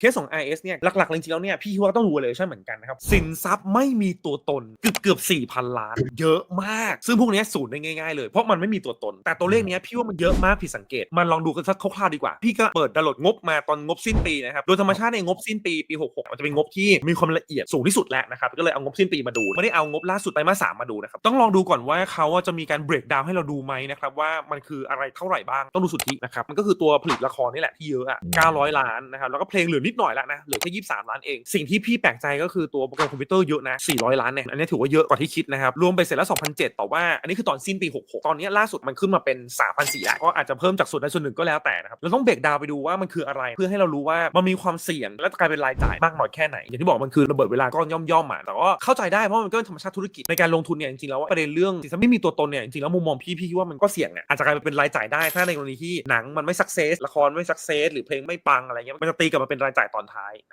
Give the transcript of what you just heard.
เคสของ IS เนี่ยหลักๆจริงๆแล้วเนี่ยพี่คิดว่าต้องดู valuation เหมือนกันนะครับ สินทรัพย์ไม่มีตัวตนเกือบเกือบ4,000ล้าน เยอะมาก ซึ่งพวกนี้ยศูนย์ได้ง่ายๆเลยเพราะมันไม่มีตัวตน แต่ตัวเลขเนี้ยพี่ว่ามันเยอะมากผิดสังเกต มันลองดูกันสักคร่าวๆดีกว่า พี่ก็เปิดดาวโหลดงบมาตอนงบสิ้นปีนะครับโดยธรรมชาติในงบสิ้นปีปี 66 มันจะเป็นงบที่มีความละเอียดสูงที่สุดแล้วนะครับก็เลยเอางบสิ้นปีมาดูไม่ได้เอางบล่าสุดไตรมาสสามมาดูนะครับต้องลองดูก่อนว่าเขาจะมีการ break down ให้เราดูไหมนะครับว่ามันคืออะไรเท่าไหร่บ้างต้องดูสุทธินะครับมันก็คือตัวผลิตละครนี่แหละที่เยอะอะ900 ล้านนะครับแล้วก็เพลงเหลือนิิดหน่อยและนะเหลือแค่23ล้านเอง สิ่งที่พี่แปลกใจก็คือตัวโปรแกรมคอมพิวเตอร์เยอะนะ400ล้านเนี่ยอันนี้ถือว่าเยอะกว่าที่คิดนะครับรวมไปเสร็จแล้ว2007แต่ว่าอันนี้คือตอนสิ้นปี 66 ตอนนี้ล่าสุดมันขึ้นมาเป็น3,400แล้วก็อาจจะเพิ่มจากส่วนใดส่วนหนึ่งก็แล้วแต่นะครับเราต้องเบรกดาวไปดูว่ามันคืออะไร เพื่อให้เรารู้ว่ามันมีความเสี่ยงและกลายเป็นรายจ่ายมากน้อยแค่ไหน อย่างที่บอกมันคือระเบิดเวลาก้อนย่อมๆอะแต่ว่าเข้าใจได้เพราะมันก็เป็นธรรมชาติธุรกิจในการลงทุนเนี่ยจริงๆแล้วประเด็นเรื่องสินทรัพย์ไม่มีตัวตนเนี่ยจริงๆแล้วมุมมองพี่พี่ว่ามันก็เสี่ยงอะอาจจะกลายเป็นรายจ่ายได้ถ้าในกรณีที่หนังมันไม่สักเซสละครไม่สักเซสหรือเพลงไม่ปังอะไรเงี้ยมันจะตีกลับมาเป็นรายจ่ายตอนท้าย